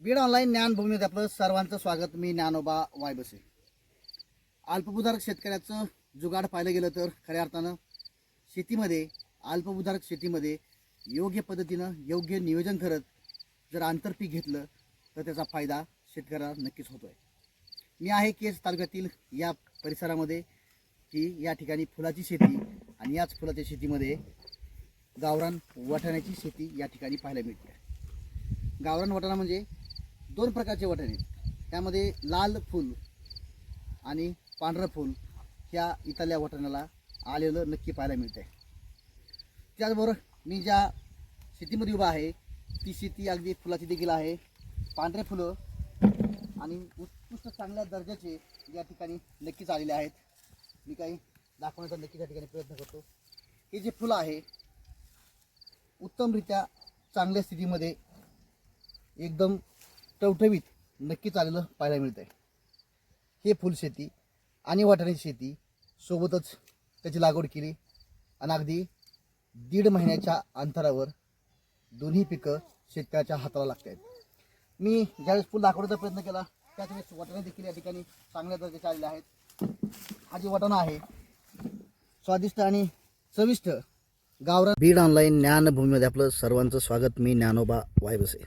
Beed online ज्ञानभूमीत आपलं सर्वांचं स्वागत. मी ज्ञानोबा वायबसे. अल्पभूधारक शेतकऱ्याचं जुगाड पाहिलं गेलं तर खऱ्या अर्थानं शेतीमध्ये अल्पभूधारक शेतीमध्ये योग्य पद्धतीनं योग्य नियोजन करत जर आंतरपीक घेतलं तर त्याचा फायदा शेतकऱ्याला नक्कीच होतो आहे मी आहे केस तालुक्यातील या परिसरामध्ये की या ठिकाणी फुलाची शेती आणि याच फुलाच्या शेतीमध्ये गावरान वाटाण्याची शेती या ठिकाणी पाहायला मिळते. गावरान वाटाणा म्हणजे दोन प्रकारचे वाटाणे त्यामध्ये लाल फूल आणि पांढरं फूल ह्या इथल्या वाटाण्याला आलेलं नक्की पाहायला मिळतं आहे त्याचबरोबर मी ज्या शेतीमध्ये उभा आहे ती शेती अगदी फुलाची देखील आहे. पांढरे फुलं आणि उत्कृष्ट चांगल्या दर्जाचे या ठिकाणी नक्कीच आलेले आहेत. मी काही दाखवण्याचा नक्कीच या ठिकाणी प्रयत्न करतो. हे जे फुलं आहे उत्तमरित्या चांगल्या स्थितीमध्ये एकदम टवटवीत नक्कीच आलेलं पाहायला मिळतं आहे हे फुलशेती आणि वाटाण्याची शेती सोबतच त्याची लागवड केली आणि अगदी दीड महिन्याच्या अंतरावर दोन्ही पिकं शेतकऱ्याच्या हाताला लागत आहेत मी ज्यावेळेस फुल दाखवण्याचा प्रयत्न केला त्याच वेळेस वाटाणे देखील या ठिकाणी चांगल्या दर्जाचे आलेले आहेत. हा जे वाटाणा आहे स्वादिष्ट आणि चविष्ट गावरा बीड ऑनलाईन ज्ञानभूमीमध्ये आपलं सर्वांचं स्वागत. मी ज्ञानोबा वायबसे.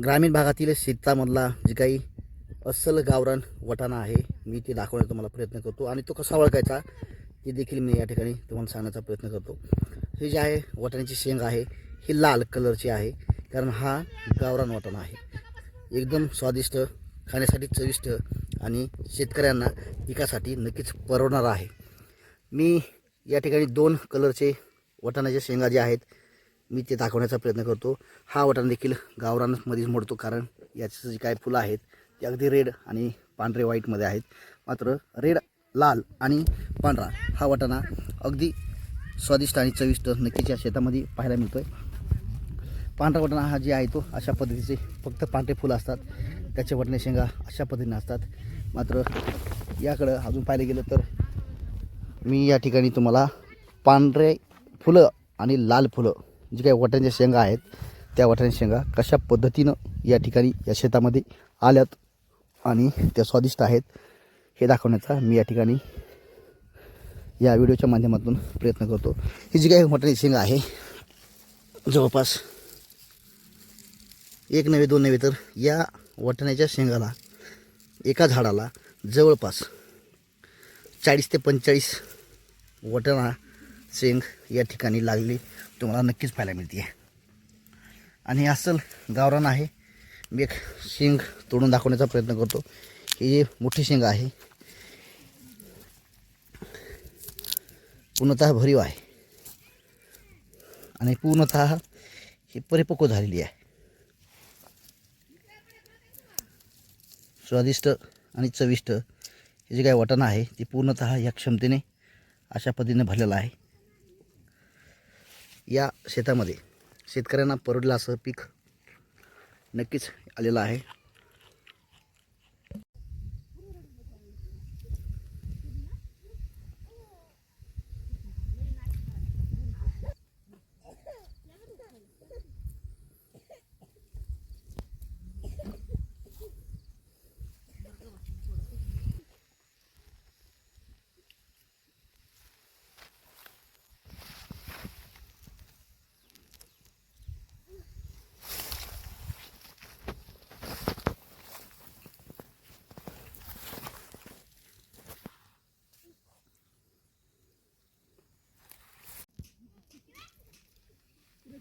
ग्रामीण भागातील शेतामधला जे काही अस्सल गावरान वटाणा आहे मी ते दाखवण्याचा तुम्हाला प्रयत्न करतो. आणि तो कसा ओळखायचा ते देखील मी या ठिकाणी तुम्हाला सांगण्याचा प्रयत्न करतो. हे जे आहे वाटाण्याची शेंग आहे ही लाल कलरची आहे. कारण हा गावरान वाटाणा आहे. एकदम स्वादिष्ट खाण्यासाठी चविष्ट आणि शेतकऱ्यांना पिकासाठी नक्कीच परवडणार आहे. मी या ठिकाणी दोन कलरचे वाटाण्याच्या शेंगा जे आहेत मी ते दाखवण्याचा प्रयत्न करतो. हा वाटाणा देखील गावरानमध्येच मोडतो कारण याचे जे काय फुलं आहेत ते अगदी रेड आणि पांढरे व्हाईटमध्ये आहेत. मात्र रेड लाल आणि पांढरा हा वाटाणा अगदी स्वादिष्ट आणि चविष्ट नक्कीच या शेतामध्ये पाहायला मिळतो आहे पांढरा वाटाणा हा जे आहे तो अशा पद्धतीचे फक्त पांढरे फुलं असतात. त्याचे वाटणे शेंगा अशा पद्धतीने असतात. मात्र याकडं अजून पाहिलं गेलं तर मी या ठिकाणी तुम्हाला पांढरे फुलं आणि लाल फुलं जे काही वाटाण्याच्या शेंगा आहेत त्या वाटाण्याच्या शेंगा कशा पद्धतीनं या ठिकाणी या शेतामध्ये आल्यात आणि त्या स्वादिष्ट आहेत हे दाखवण्याचा मी या ठिकाणी या व्हिडिओच्या माध्यमातून प्रयत्न करतो. ही जी काही वाटाण्याची शेंगा आहे जवळपास एक नव्हे दोन नव्हे तर या वाटाण्याच्या शेंगाला एका झाडाला जवळपास चाळीस ते पंचेचाळीस वाटाणा शेंग या ठिकाणी लागली. तुम्हाला नक्कीच पाहायला मिळते आणि अस्सल गावरान आहे. मी एक शेंग तोडून दाखवण्याचा प्रयत्न करतो. ही जी मोठी शेंग आहे पूर्णतः भरीव आहे. आणि पूर्णतः ही परिपक्व झालेली आहे. स्वादिष्ट आणि चविष्ट हे जे काही वाटाणा आहे ते पूर्णतः या क्षमतेने अशा पद्धतीने भरलेलं आहे. या शेतामध्ये शेतकऱ्यांना परवडलं असं पीक नक्कीच आलेलं आहे.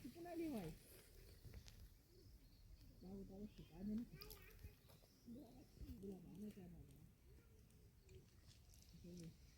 Thank you.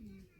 Mm-hmm.